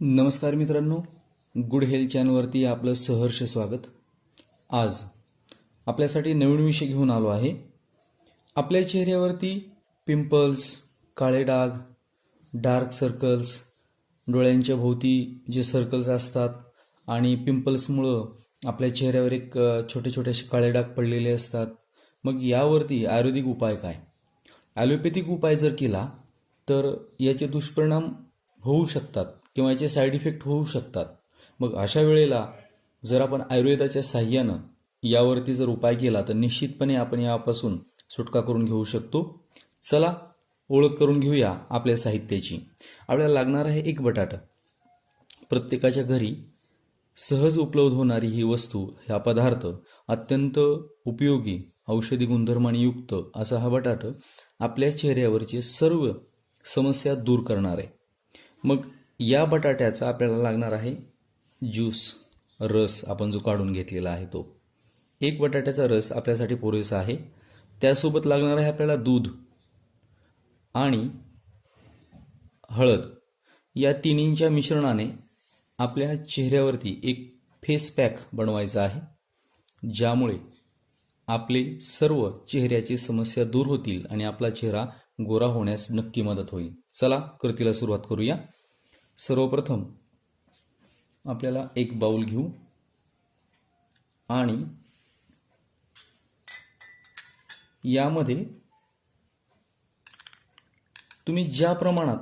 नमस्कार मित्रांनो. Good health चॅनलवरती आपलं सहर्ष स्वागत. आज आपल्यासाठी नवीन विषय घेऊन आलो आहे. आपल्या चेहऱ्यावरती पिंपल्स काळे डाग डार्क सर्कल्स डोळ्यांच्या भोवती जे सर्कल्स असतात आणि पिंपल्समुळं आपल्या चेहऱ्यावर एक छोटे छोटे असे काळे डाग पडलेले असतात. मग यावरती आयुर्वेदिक उपाय काय? ॲलोपॅथिक उपाय जर केला तर याचे दुष्परिणाम होऊ शकतात. किंवा याचे साईड इफेक्ट होऊ शकतात. मग अशा वेळेला जर आपण आयुर्वेदाच्या साह्यानं यावरती जर उपाय केला तर निश्चितपणे आपण यापासून सुटका करून घेऊ शकतो. चला ओळख करून घेऊया आपल्या साहित्याची. आपल्याला लागणार आहे एक बटाटा. प्रत्येकाच्या घरी सहज उपलब्ध होणारी ही वस्तू हा पदार्थ अत्यंत उपयोगी औषधी गुणधर्माने युक्त असा हा बटाट आपल्या चेहऱ्यावरचे सर्व समस्या दूर करणार आहे. मग या बटाट्याचा आपल्याला लागणार आहे ज्यूस. रस आपण जो काढून घेतलेला आहे तो. एक बटाट्याचा रस आपल्यासाठी पुरेसा आहे. त्यासोबत लागणार आहे आपल्याला दूध आणि हळद. या तिन्हींच्या मिश्रणाने आपल्या चेहऱ्यावरती एक फेस पॅक बनवायचा आहे ज्यामुळे आपले सर्व चेहऱ्याची समस्या दूर होतील आणि आपला चेहरा गोरा होण्यास नक्की मदत होईल. चला कृतीला सुरुवात करूया. सर्वप्रथम आपल्याला एक बाऊल घेऊ आणि यामध्ये तुम्ही ज्या प्रमाणात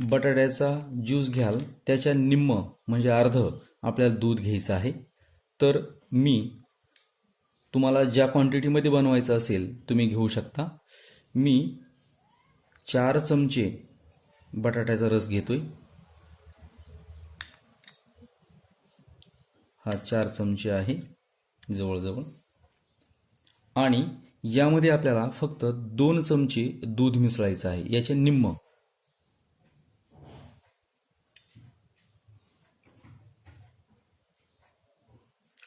बटाट्याचा ज्यूस घ्याल त्याच्या निम्म म्हणजे अर्ध आपल्याला दूध घ्यायचं आहे तर मी तुम्हाला ज्या क्वांटिटीमध्ये बनवायचं असेल तुम्ही घेऊ शकता. मी चार चमचे बटाट्याचा रस घेतोय. हा चार चमचे आहे जवळजवळ. आणि यामध्ये आपल्याला फक्त दोन चमचे दूध मिसळायचं आहे. याचे निम्म.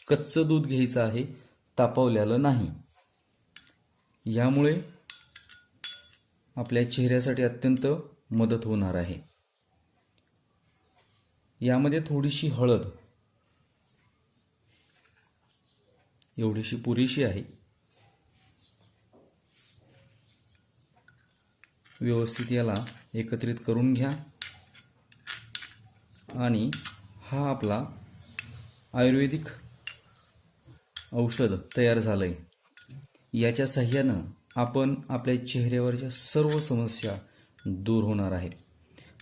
कच्चं दूध घ्यायचं आहे तापवलेलं नाही. यामुळे आपल्या चेहऱ्यासाठी अत्यंत मदत होणार आहे. यामध्ये थोडीशी हळद एवढीशी पुरेशी आहे. व्यवस्थित याला एकत्रित करून घ्या. आणि हा आपला आयुर्वेदिक औषध तयार झालं आहे याच्या सहाय्यानं आपण आपल्या चेहऱ्यावरच्या सर्व समस्या दूर होणार आहेत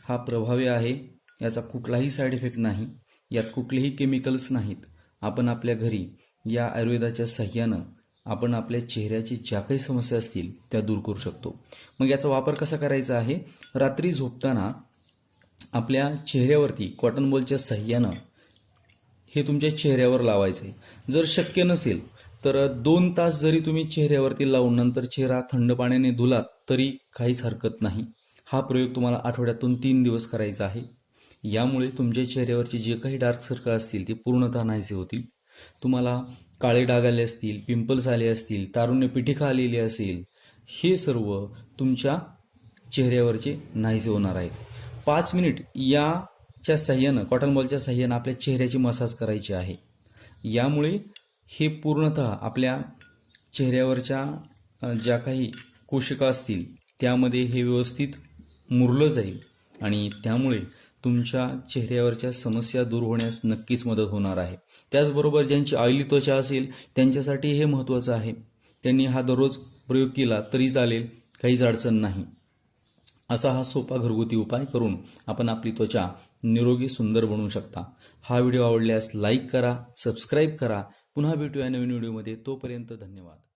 हा प्रभावी आहे याचा कुठलाही साईड इफेक्ट नाही यात कुठलेही केमिकल्स नाहीत. आपण आपल्या घरी या आयुर्वेदाच्या सहाय्यानं आपण आपल्या चेहऱ्याची ज्या काही समस्या असतील त्या दूर करू शकतो. मग याचा वापर कसा करायचा आहे? रात्री झोपताना आपल्या चेहऱ्यावरती कॉटन बॉलच्या सहाय्यानं हे तुमच्या चेहऱ्यावर लावायचं आहे जर शक्य नसेल तर दोन तास जरी तुम्ही चेहऱ्यावरती लावून नंतर चेहरा थंड पाण्याने धुलात तरी काहीच हरकत नाही. हा प्रयोग तुम्हाला आठवड्यातून तीन दिवस करायचा आहे. यामुळे तुमच्या चेहऱ्यावरचे जे काही डार्क सर्कल असतील ते पूर्णतः नाहीसे होतील. तुम्हाला काळे डाग आले असतील पिंपल्स आले असतील तारुण्य पिठिका आलेली असेल हे सर्व तुमच्या चेहऱ्यावरचे नाहीसे होणार आहेत. पाच मिनिट याच्या साह्यानं कॉटन बॉलच्या साह्यानं आपल्या चेहऱ्याची मसाज करायची आहे. यामुळे हे पूर्णतः आपल्या चेहऱ्यावरच्या ज्या काही कोशिका असतील त्यामध्ये हे व्यवस्थित मुरलं जाईल आणि त्यामुळे तुमच्या चेहऱ्यावरच्या समस्या दूर होण्यास नक्कीच मदत होणार आहे. त्याचबरोबर ज्यांची ऑइली त्वचा असेल त्यांच्यासाठी हे महत्त्वाचं आहे. त्यांनी हा दररोज प्रयोग केला तरी चालेल काहीच अडचण नाही. असा हा सोपा घरगुती उपाय करून आपण आपली त्वचा निरोगी सुंदर बनवू शकता. हा व्हिडिओ आवडल्यास लाईक करा सबस्क्राईब करा. पुन्हा भेटूया नवीन व्हिडिओमध्ये. तोपर्यंत धन्यवाद.